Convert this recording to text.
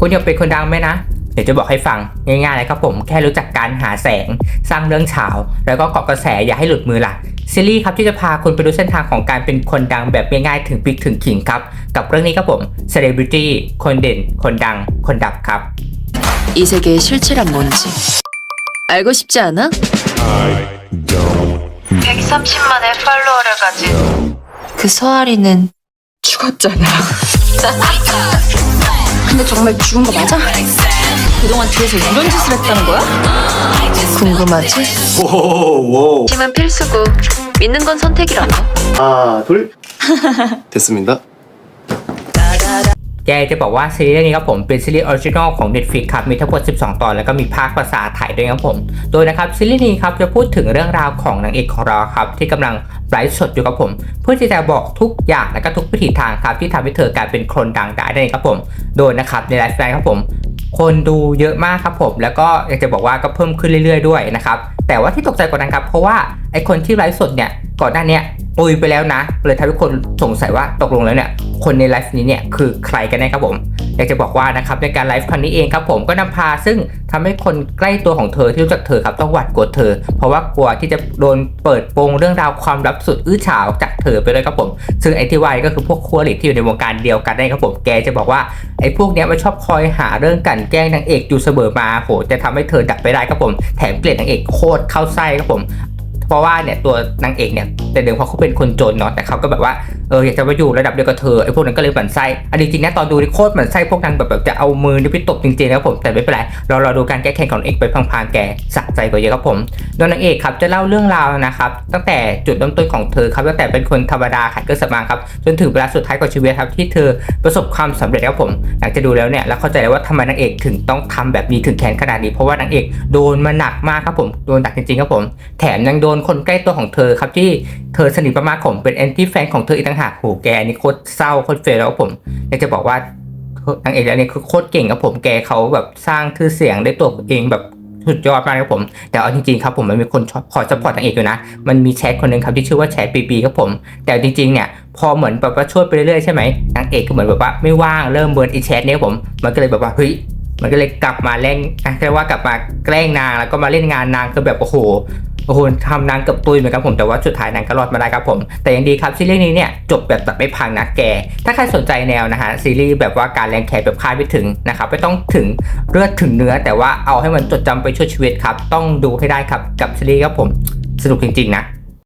คุณอยากเป็นคนดังไหมนะ เดี๋ยวจะบอกให้ฟังง่ายๆเลยครับผมแค่รู้จักการหาแสง สร้างเรื่องเฉาแล้วก็เกาะกระแสอย่าให้หลุดมือล่ะซีรีส์ครับที่จะพาคุณไปดูเส้นทางของการเป็นคนดังแบบง่ายๆถึงปิกถึงขิงครับ กับเรื่องนี้ครับผม Celebrity คนเด่น คนดัง คนดับครับ 이 세계의 실체란 뭔지 알고 싶지 않아? I don't 130만의 팔로워를 가진 그 서아리는 죽었잖아. 근데 정말 죽은 거 맞아? 그동안 뒤에서 이런 짓을 했다는 거야? 궁금하지? 힘은 필수고 믿는 건 선택이란다. 하나 둘 됐습니다 แกจะบอกว่าซีรีส์เรื่องนี้ครับผมเป็นซีรีส์ออริจินอลของ Netflix ครับมีทั้งหมด 12 ตอน แล้วก็มีภาคภาษาไทยด้วยครับผม โดยนะครับซีรีส์นี้ครับจะพูดถึงเรื่องราวของนางเอกของเราครับที่กำลังไลฟ์สดอยู่ครับผม เพื่อที่จะบอกทุกอย่างและก็ทุกวิถีทางครับที่ทำให้เธอกลายเป็นคนดังได้นั่นเองครับผม โดยนะครับในไลฟ์สไตล์ครับผม คนดูเยอะมากครับผม แล้วก็อยากจะบอกว่าก็เพิ่มขึ้นเรื่อย ๆ ด้วยนะครับแต่ว่าที่ตกใจกว่านั้นครับเพราะว่าไอคนที่ไลฟ์สดเนี่ย ก่อนหน้าเนี้ยปุยไปแล้วนะ เลยทำให้คนสงสัยว่าตกลงแล้วเนี่ย คนในไลฟ์นี้เนี่ยคือใครกันแน่ครับผม อยากจะบอกว่านะครับในการไลฟ์ครั้งนี้เองครับผมก็นำพาซึ่งทำให้คนใกล้ตัวของเธอที่รู้จักเธอครับต้องหวาดกลัวเธอ เพราะว่ากลัวที่จะโดนเปิดโปงเรื่องราวความลับสุดอื้อฉาวจากเธอไปเลยครับผม ซึ่งไอที่วานี่ก็คือพวกคัวหลิที่อยู่ในวงการเดียวกันได้ครับผม แกจะบอกว่าไอพวกเนี้ยมันชอบคอยหาเรื่องกันแกล้งนางเอกอยู่เสมอมาโหจะทำให้เธอดับไปได้ครับผม แถมเกลียดนางเอกโคตรเข้าไส้ครับผม เพราะว่าเนี่ยตัวนางเอกเนี่ยแต่เดิมเขาเขาเป็นคนจนเนาะแต่เขาก็แบบว่า เอออยากจะมาอยู่ระดับเดียวกับเธอไอ้พวกนั้นก็เลยหมั่นไส้อันนี้จริงๆนะตอนดูนี่โคตรหมั่นไส้พวกนางแบบแบบจะเอามือนี่ไปตบจริงๆนะครับผมแต่ไม่เป็นไรเรารอดูการแก้แค้นของเอกไปพังๆแกสะใจกว่าเยอะครับผมโดยนางเอกครับจะเล่าเรื่องราวนะครับตั้งแต่จุดเริ่มต้นของเธอครับตั้งแต่เป็นคนธรรมดาขายเครื่องสำอางครับจนถึงเวลาสุดท้ายของชีวิตครับที่เธอประสบความสำเร็จครับผมหลังจากดูแล้วเนี่ยแล้วเข้าใจแล้วว่าทำไมนางเอกถึงต้องทำแบบนี้ถึงแขนขนาดนี้เพราะว่านางเอกโดนมาหนักมากครับผมโดนหนักจริงๆครับผมแถมยังโดนคนใกล้ตัวของเธอครับที่เธอสนิทมากๆผมเป็นแอนตี้แฟนของเธออีกต่างหากโหแกนี่โคตรเศร้าโคตรเฟลแล้วครับผมอยากจะบอกว่านางเอกแล้วนี่คือโคตรเก่งครับผมแกเขาแบบสร้างชื่อเสียงได้ตัวเองแบบสุดยอดมากครับผม แต่เอาจริงๆครับผมมันมีคนคอยสปอร์ตนางเอกอยู่นะ มันมีแชทคนหนึ่งครับที่ชื่อว่าแชทปีปีครับผม แต่จริงๆเนี่ยพอเหมือนแบบว่าช่วยไปเรื่อยๆใช่ไหมนางเอกก็เหมือนแบบว่าไม่ว่างเริ่มเบิร์นอีแชทเนี่ยครับผม มันก็เลยแบบว่าเฮ้ยมันก็เลยกลับมาเล่นอะเรียกว่ากลับมาแกล้งนางแล้วก็มาเล่นงานนางคือแบบโอ้โห โอ้โหทำนางเกือบตุยเหมือนกันผมแต่ว่าสุดท้ายนางก็รอดมาได้ครับผม แต่ยังดีครับซีรีส์นี้เนี่ยจบแบบตัดไม่พังนะแก ถ้าใครสนใจแนวนะฮะซีรีส์แบบว่าการแรงแขนแบบคาดไม่ถึงนะครับไม่ต้องถึงเลือดถึงเนื้อ แต่ว่าเอาให้มันจดจำไปชั่วชีวิตครับ ต้องดูให้ได้ครับกับซีรีส์ครับผมสนุกจริงๆนะ